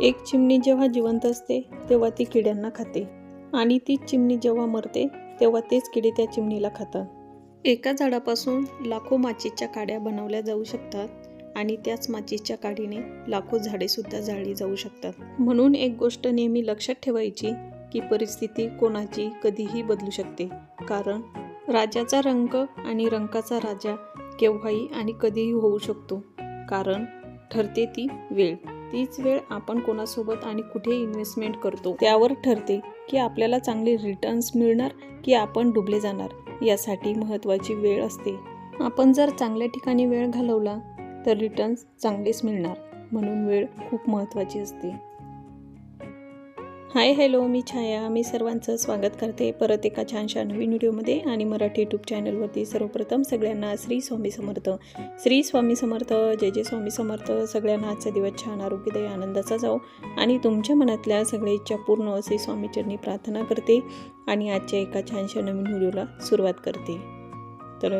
एक चिमणी जेव्हा जिवंत असते तेव्हा ती किड्यांना खाते. आणि तीच चिमणी जेव्हा मरते तेव्हा तेच किडे त्या चिमणीला खातात. एका झाडापासून लाखो माचीच्या काड्या बनवल्या जाऊ शकतात आणि त्याच माचीच्या काडीने लाखो झाडेसुद्धा जाळली जाऊ शकतात. म्हणून एक गोष्ट नेहमी लक्षात ठेवायची की परिस्थिती कोणाची कधीही बदलू शकते. कारण राजाचा रंग आणि रंकाचा राजा केव्हाही आणि कधीही होऊ शकतो. कारण ठरते ती वेळ. तीच वेळ आपण कोणासोबत आणि कुठे इन्व्हेस्टमेंट करतो त्यावर ठरते की आपल्याला चांगले रिटर्न्स मिळणार की आपण डुबले जाणार यासाठी महत्त्वाची वेळ असते. आपण जर चांगल्या ठिकाणी वेळ घालवला तर रिटर्न्स चांगलेच मिळणार म्हणून वेळ खूप महत्त्वाची असते. हाय हॅलो मी छाया. मी सर्वांचं स्वागत करते परत एका छानशा नवीन व्हिडिओमध्ये आणि मराठी यूट्यूब चॅनलवरती सर्वप्रथम सगळ्यांना श्री स्वामी समर्थ. श्री स्वामी समर्थ जय जय स्वामी समर्थ. सगळ्यांना आजचा दिवस छान आरोग्यदायी आनंदाचा जाओ आणि तुमच्या मनातल्या सगळ्या इच्छा पूर्ण असे स्वामीचरणी प्रार्थना करते आणि आजच्या एका छानशा नवीन व्हिडिओला सुरुवात करते. तर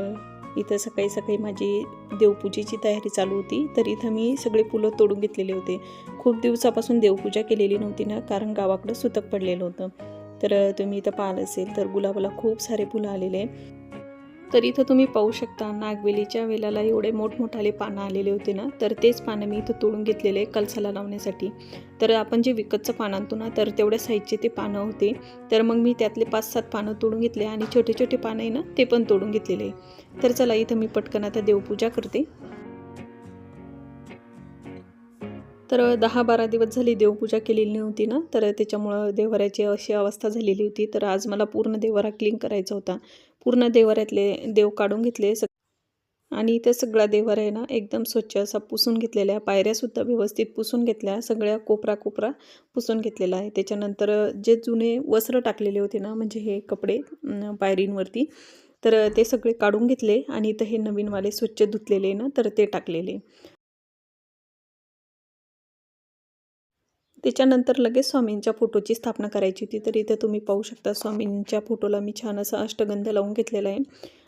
इथं सकाळी सकाळी माझी देवपूजेची तयारी चालू होती. तर इथं मी सगळे फुलं तोडून घेतलेले होते. खूप दिवसापासून देवपूजा केलेली नव्हती ना कारण गावाकडं सुतक पडलेलं होतं. तर तुम्ही इथं पाहिलं असेल तर गुलाबाला खूप सारे फुलं आलेले. तर इथं तुम्ही पाहू शकता नागवेलीच्या वेलाला एवढे मोठमोठाले पानं आलेले होते ना तर तेच पानं मी इथं तोडून घेतलेले कलसाला लावण्यासाठी. तर आपण जे विकतचं पान आणतो ना तर तेवढ्या साईजचे ते पानं होते. तर मग मी त्यातले पाच सात पानं तोडून घेतले आणि छोटे छोटे पानं आहे ना ते पण तोडून घेतलेले तर चला इथं मी पटकन आता देवपूजा करते. तर दहा बारा दिवस झाली देवपूजा केलेली नव्हती ना तर त्याच्यामुळं देवराची अशी अवस्था झालेली होती. तर आज मला पूर्ण देवरा क्लीन करायचा होता. पूर्ण देवाऱ्यातले देव काढून घेतले. सग आणि इथं सगळा देवारा आहे ना एकदम स्वच्छ असा पुसून घेतलेल्या पायऱ्यासुद्धा व्यवस्थित पुसून घेतल्या सगळ्या कोपरा कोपरा पुसून घेतलेला आहे. त्याच्यानंतर जे जुने वस्त्र टाकलेले होते ना म्हणजे हे कपडे पायरींवरती तर ते सगळे काढून घेतले आणि इथं हे नवीनवाले स्वच्छ धुतलेले ना तर ते टाकलेले. त्याच्यानंतर लगेच स्वामींच्या फोटोची स्थापना करायची होती. तर इथं तुम्ही पाहू शकता स्वामींच्या फोटोला मी छान असा अष्टगंध लावून घेतलेला आहे.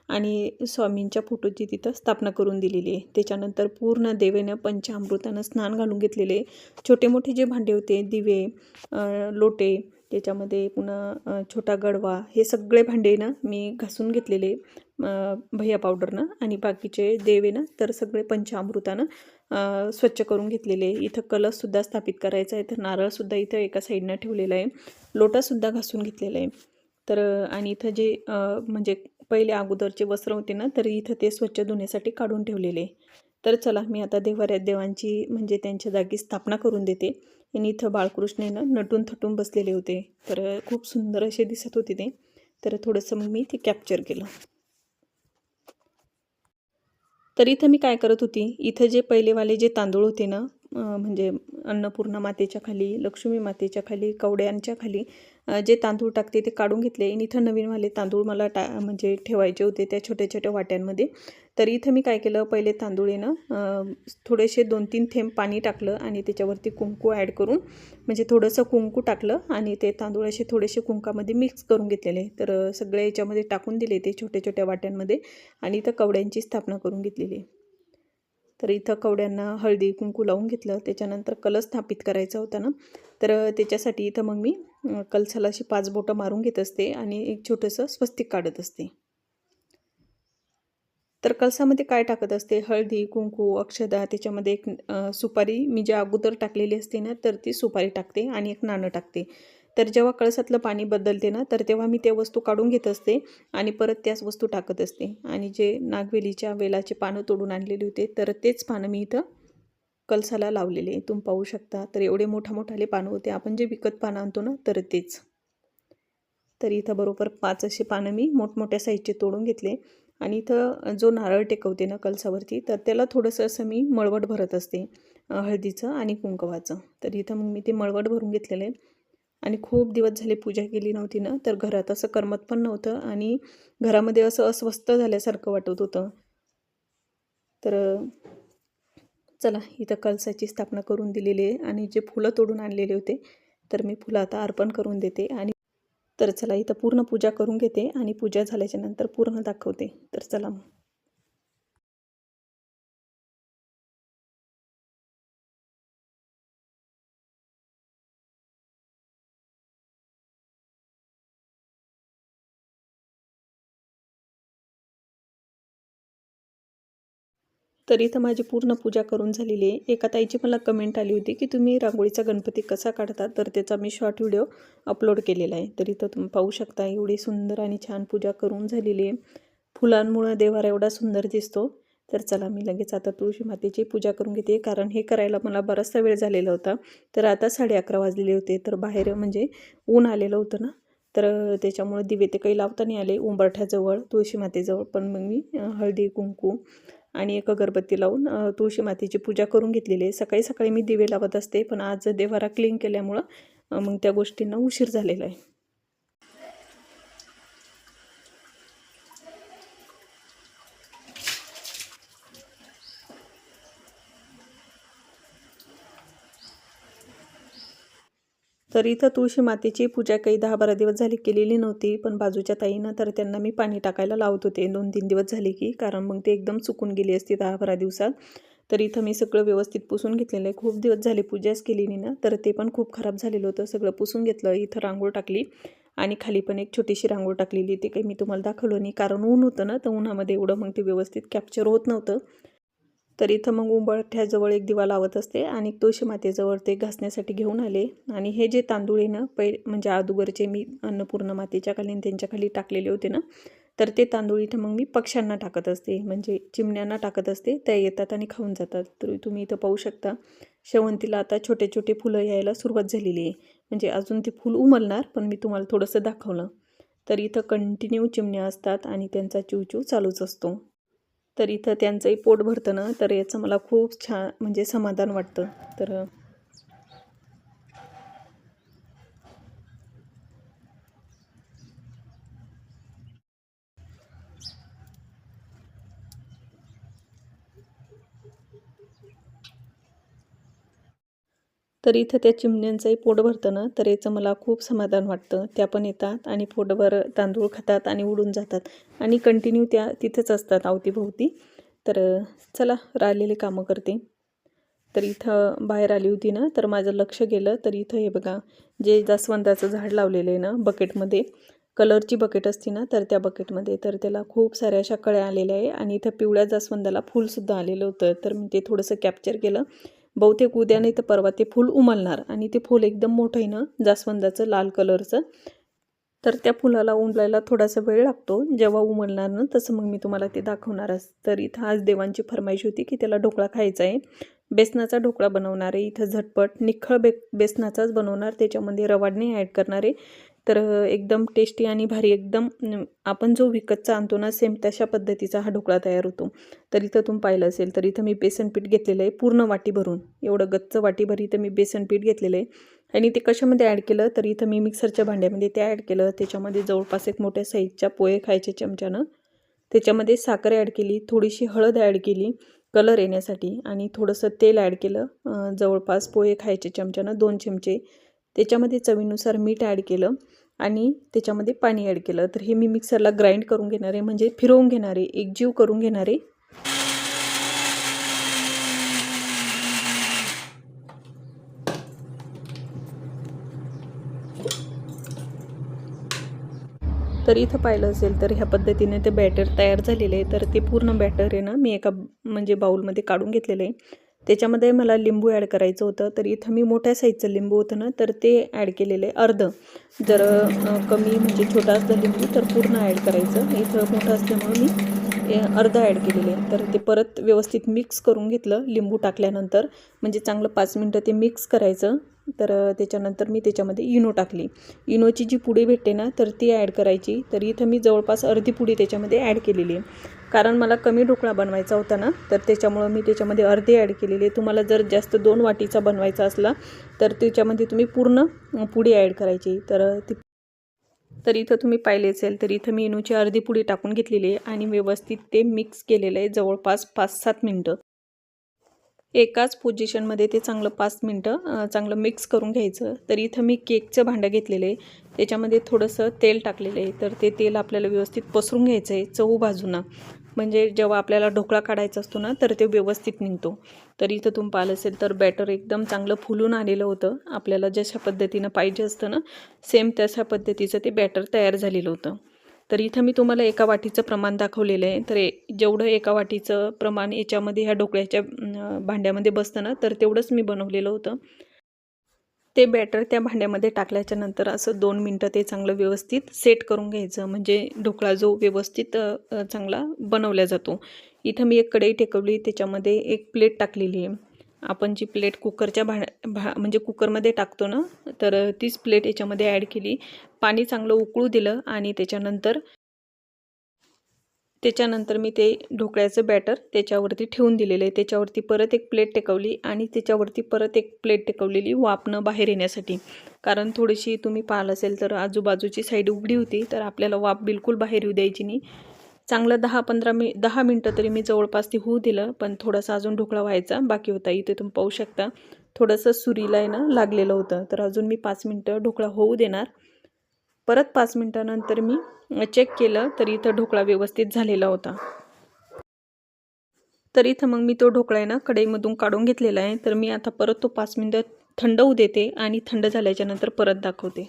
आणि स्वामींच्या फोटोची तिथं स्थापना करून दिलेली आहे. त्याच्यानंतर पूर्ण देवेनं पंचामृतानं स्नान घालून घेतलेले छोटे मोठे जे भांडे होते दिवे लोटे त्याच्यामध्ये पुन्हा छोटा गडवा हे सगळे भांडे ना मी घासून घेतलेले भैया पावडरनं आणि बाकीचे देवे ना तर सगळे पंचामृतानं स्वच्छ करून घेतलेले. इथं कलशसुद्धा स्थापित करायचा आहे तर नारळसुद्धा इथं एका साईडनं ठेवलेला आहे. लोटासुद्धा घासून घेतलेला आहे. तर आणि इथं जे म्हणजे पहिले अगोदरचे वस्त्र होते ना तर इथं ते स्वच्छ धुण्यासाठी काढून ठेवलेले. तर चला मी आता देवाऱ्यात देवांची म्हणजे त्यांच्या जागी स्थापना करून देते. आणि इथं बाळकृष्णेनं नटून थटून बसलेले होते. तर खूप सुंदर असे दिसत होते ते. तर थोडंसं मग मी ते कॅप्चर केलं. तर इथं मी काय करत होती? इथं जे पहिलेवाले जे तांदूळ होते ना म्हणजे अन्नपूर्णा मातेच्या खाली लक्ष्मी मातेच्या खाली कवड्यांच्या खाली जे तांदूळ टाकते ते काढून घेतले. आणि इथं नवीनवाले तांदूळ मला टा म्हणजे ठेवायचे होते त्या छोट्या छोट्या वाट्यांमध्ये. तर इथं मी काय केलं पहिले तांदूळ येणं थोडेसे दोन तीन थेंब पाणी टाकलं आणि त्याच्यावरती कुंकू ॲड करून म्हणजे थोडंसं कुंकू टाकलं आणि ते तांदूळ असे थोडेसे कुंकामध्ये मिक्स करून घेतलेले. तर सगळ्या याच्यामध्ये टाकून दिले ते छोट्या छोट्या वाट्यांमध्ये आणि इथं कवड्यांची स्थापना करून घेतलेली तर इथं कवड्यांना हळदी कुंकू लावून घेतलं. त्याच्यानंतर कलश स्थापित करायचा होता ना. तर त्याच्यासाठी इथं मग मी कलसाला अशी पाच बोटं मारून घेत असते आणि एक छोटंसं स्वस्तिक काढत असते. तर कलसामध्ये काय टाकत असते? हळदी कुंकू अक्षदा त्याच्यामध्ये एक सुपारी मी ज्या अगोदर टाकलेली असते ना तर ती सुपारी टाकते आणि एक नाणं टाकते. तर जेव्हा कळसातलं पाणी बदलते ना तर तेव्हा मी त्या वस्तू काढून घेत असते आणि परत त्याच वस्तू टाकत असते. आणि जे नागवेलीच्या वेलाचे पानं तोडून आणलेले होते तर तेच पानं मी इथं कलसाला लावलेले तुम्ही पाहू शकता. तर एवढे मोठा मोठाले पानं होते. आपण जे विकत पानं आणतो ना तर तेच. तर इथं बरोबर पाच असे पानं मी मोठमोठ्या साईजचे तोडून घेतले. आणि इथं जो नारळ टेकवते ना कलसावरती तर त्याला थोडंसं असं मी मळवट भरत असते हळदीचं आणि कुंकवाचं. तर इथं मग मी ते मळवट भरून घेतलेलं आहे. आणि खूप दिवस झाले पूजा केली नव्हती ना तर घरात असं करमत पण नव्हतं आणि घरामध्ये असं अस्वस्थ झाल्यासारखं वाटत होतं. तर चला इथं कलसाची स्थापना करून दिलेली आहे आणि जे फुलं तोडून आणलेले होते तर मी फुलं आता अर्पण करून देते आणि तर चला इथं पूर्ण पूजा करून घेते आणि पूजा झाल्याच्यानंतर पूर्ण दाखवते. तर चला मग. तर इथं माझी पूर्ण पूजा करून झालेली आहे. एका ताईची मला कमेंट आली होती की तुम्ही रांगोळीचा गणपती कसा काढता? तर त्याचा मी शॉर्ट व्हिडिओ अपलोड केलेला आहे. तर इथं तुम्ही पाहू शकता एवढी सुंदर आणि छान पूजा करून झालेली आहे. फुलांमुळं देवारा एवढा सुंदर दिसतो. तर चला मी लगेच आता तुळशी मातेची पूजा करून घेते कारण हे करायला मला बराचसा वेळ झालेला होता. तर आता साडे अकरा वाजलेले होते तर बाहेर म्हणजे ऊन आलेलं होतं ना. तर त्याच्यामुळे दिवे ते काही लावता नाही आले. उंबरठ्याजवळ तुळशी मातेजवळ. पण मग मी हळदी कुंकू आणि एक अगरबत्ती लावून तुळशी मातेची पूजा करून घेतलेली आहे. सकाळी सकाळी मी दिवे लावत असते पण आज देवारा क्लीन केल्यामुळं मग त्या गोष्टींना उशीर झालेला आहे. तर इथं तुळशी मातेची पूजा काही दहा बारा दिवस झाली केलेली नव्हती पण बाजूच्या ताईनं तर त्यांना मी पाणी टाकायला लावत होते. दोन तीन दिवस झाले की कारण मग ते एकदम सुकून गेली असती दहा बारा दिवसात. तर इथं मी सगळं व्यवस्थित पुसून घेतलेलं आहे. खूप दिवस झाले पूजाच केली नाही ना तर ते पण खूप खराब झालेलं होतं. सगळं पुसून घेतलं इथं रांगोळ टाकली आणि खाली पण एक छोटीशी रांगोळ टाकलेली. ते काही मी तुम्हाला दाखवलं नाही. कारण ऊन होतं ना तर उन्हामध्ये एवढं मग ते व्यवस्थित कॅप्चर होत नव्हतं. तर इथं मग उंबरठ्याजवळ एक दिवा लावत असते आणि तुळशी मातेजवळ ते घासण्यासाठी घेऊन आले. आणि हे जे तांदूळ आहे ना पै म्हणजे अगोदरचे मी अन्नपूर्ण मातेच्या खाली त्यांच्या खाली टाकलेले होते ना तर ते तांदूळ इथं मग मी पक्ष्यांना टाकत असते. म्हणजे चिमण्यांना टाकत असते. त्या येतात आणि खाऊन जातात. तर तुम्ही इथं पाहू शकता शेवंतीला आता छोटे छोटे फुलं यायला सुरुवात झालेली आहे. म्हणजे अजून ते फुल उमलणार पण मी तुम्हाला थोडंसं दाखवलं. तर इथं कंटिन्यू चिमण्या असतात आणि त्यांचा चिवचिव चालूच असतो. तर इथं त्यांचंही पोट भरतं ना तर याचं मला खूप छान म्हणजे समाधान वाटतं. तर तर इथं त्या चिमण्यांचंही पोट भरतं ना तर याचं मला खूप समाधान वाटतं. त्या पण येतात आणि पोटभर तांदूळ खातात आणि उडून जातात. आणि कंटिन्यू त्या तिथंच असतात अवतीभोवती. तर चला राहिलेले कामं करते. तर इथं बाहेर आली होती ना तर माझं लक्ष गेलं. तर इथं हे बघा जे जास्वंदाचं झाड लावलेलं आहे ना बकेटमध्ये कलरची बकेट असते ना तर त्या बकेटमध्ये तर त्याला खूप साऱ्या अशा कळ्या आलेल्या आहे आणि इथं पिवळ्या जास्वंदाला फूलसुद्धा आलेलं होतं. तर मी ते थोडंसं कॅप्चर केलं. बहुतेक उद्या नाही तर परवा ते फूल उमलणार. आणि ते फूल एकदम मोठं आहे ना जास्वंदाचं लाल कलरचं. तर त्या फुलाला उमलायला थोडासा वेळ लागतो. जेव्हा उमलणार ना तसं मग मी तुम्हाला ते दाखवणारच तर इथं आज देवांची फरमाईश होती की त्याला ढोकळा खायचा आहे. बेसनाचा ढोकळा बनवणार आहे. इथं झटपट निखळ बे बेसनाचाच बनवणार. त्याच्यामध्ये रवाड नाही ॲड करणार आहे. तर एकदम टेस्टी आणि भारी एकदम आपण जो विकतचा आणतो ना सेम तशा पद्धतीचा हा ढोकळा तयार होतो. तर इथं तुम्ही पाहिलं असेल तर इथं मी बेसन पीठ घेतलेलं आहे पूर्ण वाटी भरून. एवढं गच्च वाटीभर इथं मी बेसन पीठ घेतलेलं आहे. आणि ते कशामध्ये ॲड केलं तर इथं मी मिक्सरच्या भांड्यामध्ये ते ॲड केलं. त्याच्यामध्ये जवळपास एक मोठ्या साईजच्या पोहे खायचे चमच्यानं. त्याच्यामध्ये साखर ॲड केली थोडीशी हळद ॲड केली कलर येण्यासाठी. आणि थोडंसं तेल ॲड केलं जवळपास पोहे खायचे चमच्यानं दोन चमचे. त्याच्यामध्ये चवीनुसार मीठ ॲड केलं. आणि त्याच्यामध्ये पाणी ॲड केलं. तर हे मी मिक्सरला ग्राइंड करून घेणार आहे. म्हणजे फिरवून घेणार आहे. एकजीव करून घेणार आहे. तर इथं पाहिलं असेल तर ह्या पद्धतीने ते बॅटर तयार झालेले आहे. तर ते पूर्ण बॅटर आहे ना मी एका म्हणजे बाऊलमध्ये काढून घेतलेलं आहे. त्याच्यामध्ये मला लिंबू ॲड करायचं होतं तर इथं मी मोठ्या साईजचं लिंबू होतं ना तर ते ॲड केलेलं आहे अर्ध. जर कमी म्हणजे छोटा असलं लिंबू तर पूर्ण ॲड करायचं. इथं मोठं असल्यामुळं मी ए, अर्ध ॲड केलेले आहे. तर ते परत व्यवस्थित मिक्स करून घेतलं लिंबू टाकल्यानंतर. म्हणजे चांगलं पाच मिनटं ते मिक्स करायचं. तर त्याच्यानंतर मी त्याच्यामध्ये इनो टाकली. इनोची जी पुडी भेटते ना तर ती ॲड करायची. तर इथं मी जवळपास अर्धी पुडी त्याच्यामध्ये ॲड केलेली आहे. कारण मला कमी ढोकळा बनवायचा होता ना तर त्याच्यामुळं मी त्याच्यामध्ये अर्धी ॲड केलेली. आहे तुम्हाला जर जास्त दोन वाटीचा बनवायचा असला तर त्याच्यामध्ये तुम्ही पूर्ण पुडी ॲड करायची. तर ती तर इथं तुम्ही पाहिले असेल तर इथं मी इनूची अर्धी पुडी टाकून घेतलेली आहे आणि व्यवस्थित ते मिक्स केलेलं आहे जवळपास पाच सात मिनटं. एकाच पोझिशनमध्ये ते चांगलं पाच मिनटं चांगलं मिक्स करून घ्यायचं. तर इथं मी केकचं भांडं घेतलेलं आहे. त्याच्यामध्ये थोडंसं तेल टाकलेलं आहे. तर ते तेल आपल्याला व्यवस्थित पसरून घ्यायचं आहे चहू बाजूनं. म्हणजे जेव्हा आपल्याला ढोकळा काढायचा असतो ना तर ते व्यवस्थित निघतो. तर इथं तुम्ही पाहिलं असेल तर बॅटर एकदम चांगलं फुलून आलेलं होतं. आपल्याला जशा पद्धतीनं पाहिजे असतं ना सेम तशा पद्धतीचं ते बॅटर तयार झालेलं होतं. तर इथं मी तुम्हाला एका वाटीचं प्रमाण दाखवलेलं आहे. तर जेवढं एका वाटीचं प्रमाण याच्यामध्ये ह्या ढोकळ्याच्या भांड्यामध्ये बसतं ना तर तेवढंच मी बनवलेलं होतं. ते बॅटर त्या भांड्यामध्ये टाकल्याच्या नंतर असं दोन मिनटं ते चांगलं व्यवस्थित सेट करून घ्यायचं. म्हणजे ढोकळा जो व्यवस्थित चांगला बनवला जातो. इथं मी एक कढई टेकवली त्याच्यामध्ये एक प्लेट टाकलेली आहे. आपण जी प्लेट कुकरच्या भा भा म्हणजे कुकरमध्ये टाकतो ना तर तीच प्लेट याच्यामध्ये ॲड केली. पाणी चांगलं उकळू दिलं आणि त्याच्यानंतर त्याच्यानंतर मी ते ढोकळ्याचं बॅटर त्याच्यावरती ठेवून दिलेलं आहे. त्याच्यावरती परत एक प्लेट टेकवली आणि त्याच्यावरती परत एक प्लेट टेकवलेली वापनं बाहेर येण्यासाठी. कारण थोडीशी तुम्ही पाहिलं असेल तर आजूबाजूची साईड उघडी होती तर आपल्याला वाफ बिलकुल बाहेर येऊ द्यायची नाही. चांगलं दहा पंधरा मि दहा मिनटं तरी मी जवळपास ती होऊ दिलं पण थोडासा अजून ढोकळा व्हायचा बाकी होता. इथे तुम्ही पाहू शकता थोडंसं सुरीला आहे ना लागलेलं होतं. तर अजून मी पाच मिनटं ढोकळा होऊ देणार. परत पाच मिनटानंतर मी चेक केलं तर इथं ढोकळा व्यवस्थित झालेला होता. तर इथं मग मी तो ढोकळा आहे ना कढईमधून काढून घेतलेला आहे. तर मी आता परत तो पाच मिनटं थंड होऊ देते आणि थंड झाल्याच्यानंतर परत दाखवते.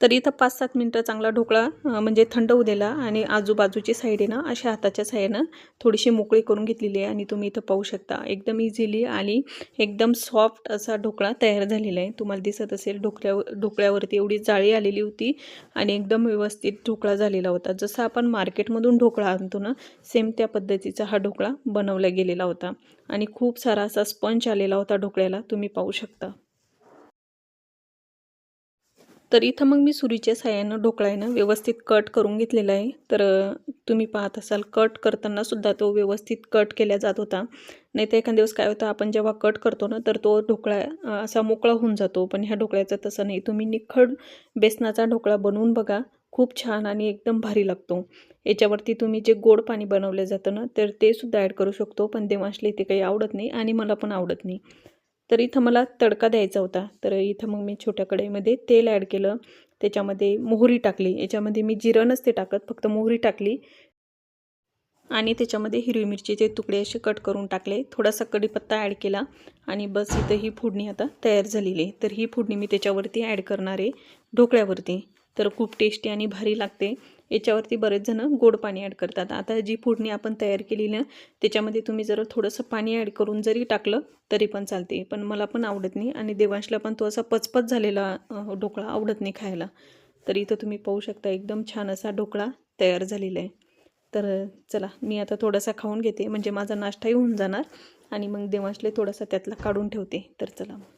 तर इथं पाच सात मिनटं चांगला ढोकळा म्हणजे थंड होऊ दिला आणि आजूबाजूची साईड आहे ना अशा हाताच्या साह्यानं थोडीशी मोकळी करून घेतलेली आहे आणि तुम्ही इथं पाहू शकता. एकदम इझिली आणि एकदम सॉफ्ट असा ढोकळा तयार झालेला आहे. तुम्हाला दिसत असेल ढोकळ्यावर ढोकळ्यावरती एवढी जाळी आलेली होती आणि एकदम व्यवस्थित ढोकळा झालेला होता. जसं आपण मार्केटमधून ढोकळा आणतो ना सेम त्या पद्धतीचा हा ढोकळा बनवला गेलेला होता. आणि खूप सारा असा स्पंच आलेला होता ढोकळ्याला तुम्ही पाहू शकता. तर इथं मग मी सुरीच्या साह्यानं ढोकळा आहे ना व्यवस्थित कट करून घेतलेला आहे. तर तुम्ही पाहत असाल कट करताना सुद्धा तो व्यवस्थित कट केला जात होता. नाही तर एखाद्या दिवस काय होतं आपण जेव्हा कट करतो ना तर तो ढोकळा असा मोकळा होऊन जातो. पण ह्या ढोकळ्याचा तसं नाही. तुम्ही निखड बेसनाचा ढोकळा बनवून बघा. खूप छान आणि एकदम भारी लागतो. याच्यावरती तुम्ही जे गोड पाणी बनवलं जातं ना तर ते सुद्धा ॲड करू शकतो. पण देवांशले ते काही आवडत नाही आणि मला पण आवडत नाही. तर इथं मला तडका द्यायचा होता. तर इथं मग मी छोट्या कढईमध्ये तेल ॲड केलं. त्याच्यामध्ये मोहरी टाकली. याच्यामध्ये मी जिरं नसते टाकत फक्त मोहरी टाकली. आणि त्याच्यामध्ये हिरवी मिरचीचे तुकडे असे कट करून टाकले. थोडासा कढीपत्ता ॲड केला. आणि बस इथं ही फोडणी आता तयार झालेली आहे. तर ही फोडणी मी त्याच्यावरती ॲड करणार आहे. ढोकळ्यावरती. तर खूप टेस्टी आणि भारी लागते. याच्यावरती बरेच जण गोड पाणी ॲड करतात. आता जी फोडणी आपण तयार केली ना त्याच्यामध्ये तुम्ही जर थोडंसं पाणी ॲड करून जरी टाकलं तरी पण चालते. पण मला पण आवडत नाही आणि देवांशला पण तो असा पचपच झालेला ढोकळा आवडत नाही खायला. तर इथं तुम्ही पाहू शकता एकदम छान असा ढोकळा तयार झालेला आहे. तर चला मी आता थोडासा खाऊन घेते. म्हणजे माझा नाश्ताही होऊन जाणार आणि मग देवांशले थोडासा त्यातला काढून ठेवते. तर चला मग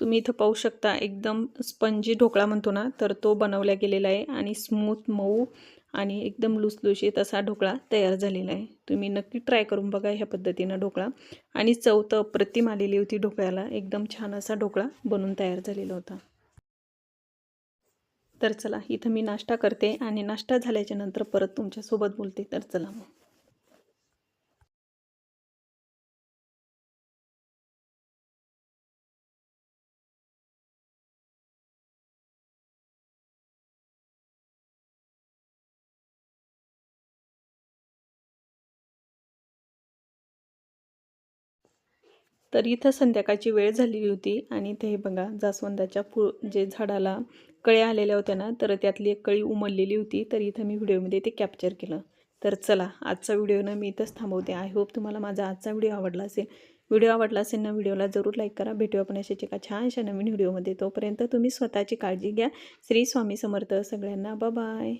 तुम्ही इथं पाहू शकता एकदम स्पंजी ढोकळा म्हणतो ना तर तो बनवला गेलेला आहे आणि स्मूथ मऊ आणि एकदम लुसलुशीत असा ढोकळा तयार झालेला आहे. तुम्ही नक्की ट्राय करून बघा ह्या पद्धतीनं ढोकळा. आणि चौथं प्रतिम अप्रतिम आलेली होती ढोकळ्याला. एकदम छान असा ढोकळा बनून तयार झालेला होता. तर चला इथं मी नाश्ता करते आणि नाश्ता झाल्याच्यानंतर परत तुमच्यासोबत बोलते. तर चला मग. तर इथं संध्याकाळची वेळ झालेली होती आणि ते बघा जास्वंदाच्या फुळ जे झाडाला कळ्या आलेल्या होत्या ना तर त्यातली एक कळी उमललेली होती. तर इथं मी व्हिडिओमध्ये ते कॅप्चर केलं. तर चला आजचा व्हिडिओ ना मी इथंच थांबवते. आय होप तुम्हाला माझा आजचा व्हिडिओ आवडला असेल. व्हिडिओ आवडला असेल ना व्हिडिओला जरूर लाईक करा. भेटू आपण अशाच एका छानशा नवीन व्हिडिओमध्ये. तोपर्यंत तुम्ही स्वतःची काळजी घ्या. श्री स्वामी समर्थ सगळ्यांना. बाय